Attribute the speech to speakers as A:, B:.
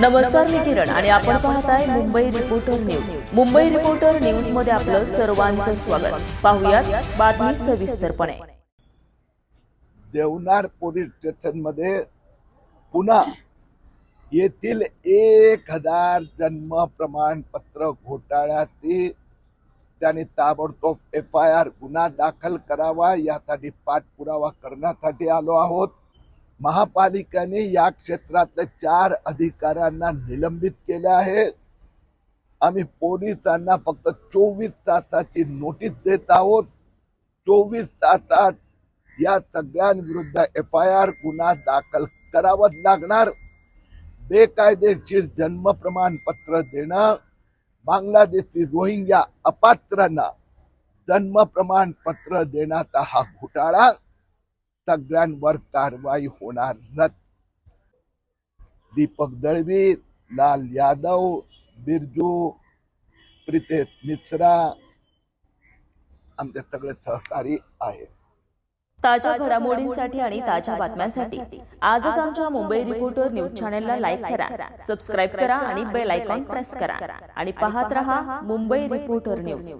A: नमस्कार मी किरण आणि आपण पाहताय Mumbai reporter news Mumbai reporter न्यूजमध्ये आपलं सर्वांचं स्वागत. पाहुयात बातमी सविस्तरपणे.
B: देवनार पोलीस स्टेशनमध्ये पुन्हा येथील एक हजार जन्म प्रमाणपत्र घोटाळ्यातील त्याने ताबडतोब एफ आय आर गुन्हा दाखल करावा यासाठी पाठपुरावा करण्यासाठी आलो आहोत. महापालिकेने या क्षेत्रातल्या चार अधिकाऱ्यांना निलंबित केले आहे आम्ही पोलिसांना फक्त चोवीस तासाची नोटीस देत आहोत. चोवीस तासात या सगळ्यांविरुद्ध एफ आय आर गुन्हा दाखल करावाच लागणार. बेकायदेशीर जन्म प्रमाणपत्र देणं बांगलादेशी रोहिंग्या अपात्रांना जन्म प्रमाणपत्र देण्याचा हा घोटाळा. सगळ्यांवर कारवाई होणार दीपक दळवी लाल यादव बिरजू प्रितेश मिश्रा आमचे सगळे सहकारी आहेत.
A: ताज्या घडामोडींसाठी आणि ताज्या बातम्यांसाठी आजच आमच्या मुंबई रिपोर्टर न्यूज चॅनलला लाईक करा सबस्क्राईब करा आणि बेल आयकॉन प्रेस करा. आणि पाहत रहा मुंबई रिपोर्टर न्यूज.